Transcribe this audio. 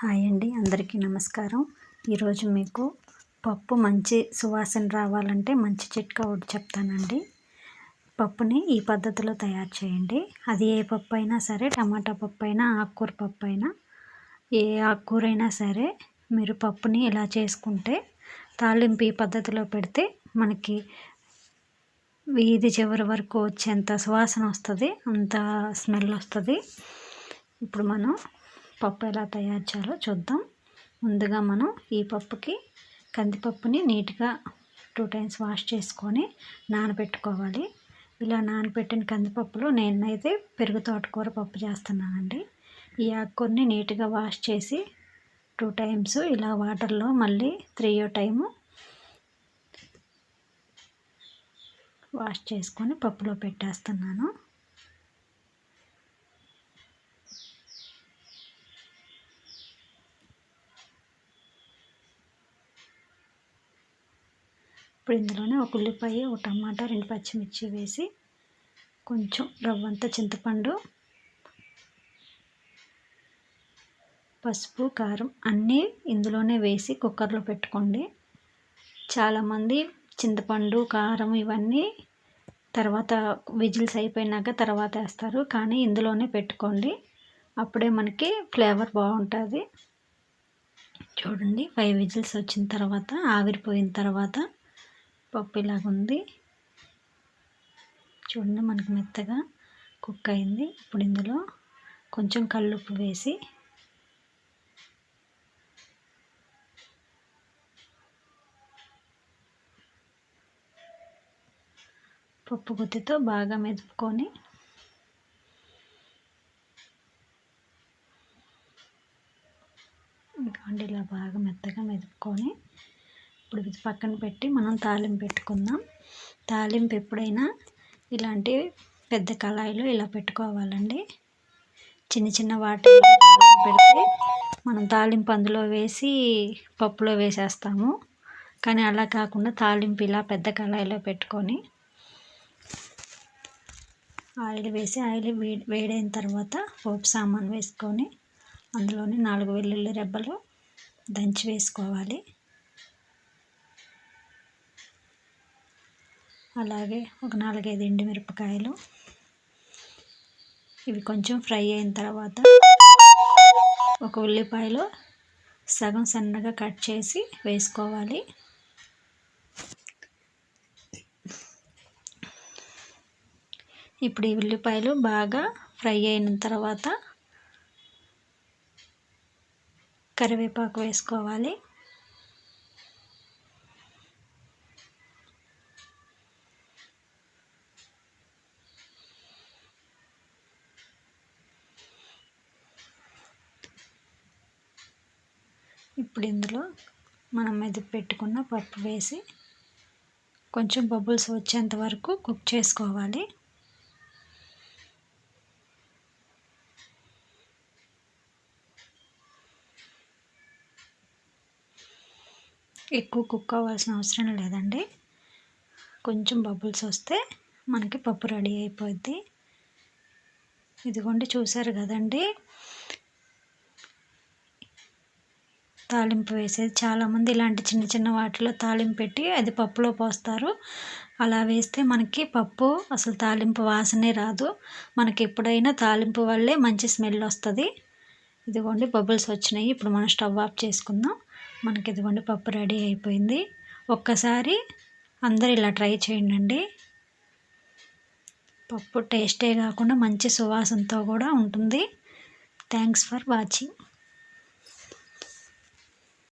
Hi అండి అందరికీ నమస్కారం. ఈరోజు మీకు పప్పు మంచి సువాసన రావాలంటే మంచి చిట్కా ఒకటి చెప్తానండి. పప్పుని ఈ పద్ధతిలో తయారు చేయండి. అది ఏ పప్పు అయినా సరే టమాటా పప్పు అయినా ఆకుకూర పప్పు అయినా ఏ ఆకుకూర అయినా సరే మీరు పప్పుని ఇలా చేసుకుంటే తాలింపు ఈ పద్ధతిలో పెడితే మనకి వీధి చివరి వరకు వచ్చేంత సువాసన వస్తుంది అంత స్మెల్ వస్తుంది. ఇప్పుడు మనం పప్పు ఎలా తయారు చేయాలో చూద్దాం. ముందుగా మనం ఈ పప్పుకి కందిపప్పుని నీట్గా టూ టైమ్స్ వాష్ చేసుకొని నానబెట్టుకోవాలి. ఇలా నానబెట్టిన కందిపప్పులో నేనైతే పెరుగు తోటకూర పప్పు చేస్తున్నానండి. ఈ ఆకుకూరని నీట్గా వాష్ చేసి టూ టైమ్స్ ఇలా వాటర్లో మళ్ళీ త్రీయో టైము వాష్ చేసుకొని పప్పులో పెట్టేస్తున్నాను. ఇప్పుడు ఇందులోనే ఒక ఉల్లిపాయ ఒక టమాటా రెండు పచ్చిమిర్చి వేసి కొంచెం రవ్వంతా చింతపండు పసుపు కారం అన్నీ ఇందులోనే వేసి కుక్కర్లో పెట్టుకోండి. చాలామంది చింతపండు కారం ఇవన్నీ తర్వాత విజిల్స్ అయిపోయినాక తర్వాత వేస్తారు. కానీ ఇందులోనే పెట్టుకోండి. అప్పుడే మనకి ఫ్లేవర్ బాగుంటుంది. చూడండి ఫైవ్ విజిల్స్ వచ్చిన తర్వాత ఆవిరిపోయిన తర్వాత పప్పు ఇలాగ ఉంది చూడండి మనకు మెత్తగా కుక్ అయింది ఇప్పుడు ఇందులో కొంచెం కల్లుప్పు వేసి పప్పు గుత్తితో బాగా మెదుపుకొని ఇలా బాగా మెత్తగా మెదుపుకొని ఇప్పుడు ఇది పక్కన పెట్టి మనం తాలింపు పెట్టుకుందాం. తాలింపు ఎప్పుడైనా ఇలాంటి పెద్ద కళాయిలో ఇలా పెట్టుకోవాలండి. చిన్న చిన్న వాటి పెడితే మనం తాలింపు అందులో వేసి పప్పులో వేసేస్తాము. కానీ అలా కాకుండా తాలింపు ఇలా పెద్ద కళాయిలో పెట్టుకొని ఆయిల్ వేసి ఆయిల్ వేడైన తర్వాత పోపు సామాన్ వేసుకొని అందులోని నాలుగు వెల్లుల్లి రెబ్బలు దంచి వేసుకోవాలి. అలాగే ఒక నాలుగైదు ఎండుమిరపకాయలు. ఇవి కొంచెం ఫ్రై అయిన తర్వాత ఒక ఉల్లిపాయలు సగం సన్నగా కట్ చేసి వేసుకోవాలి. ఇప్పుడు ఈ ఉల్లిపాయలు బాగా ఫ్రై అయిన తర్వాత కరివేపాకు వేసుకోవాలి. ఇప్పుడు ఇందులో మనం మెదిపి పెట్టుకున్న పప్పు వేసి కొంచెం బబుల్స్ వచ్చేంత వరకు కుక్ చేసుకోవాలి. ఎక్కువ కుక్ అవ్వాల్సిన అవసరం లేదండి. కొంచెం బబుల్స్ వస్తే మనకి పప్పు రెడీ అయిపోద్ది. ఇదిగోండి చూసారు కదండి. తాలింపు వేసేది. చాలామంది ఇలాంటి చిన్న చిన్న వాటిలో తాలింపు పెట్టి అది పప్పులో పోస్తారు. అలా వేస్తే మనకి పప్పు అసలు తాలింపు వాసనే రాదు. మనకి ఎప్పుడైనా తాలింపు వల్లే మంచి స్మెల్ వస్తుంది. ఇదిగోండి బబుల్స్ వచ్చినాయి. ఇప్పుడు మనం స్టవ్ ఆఫ్ చేసుకుందాం. మనకి ఇదిగోండి పప్పు రెడీ అయిపోయింది. ఒక్కసారి అందరు ఇలా ట్రై చేయండి పప్పు టేస్టే కాకుండా మంచి సువాసనతో కూడా ఉంటుంది. Thanks for watching.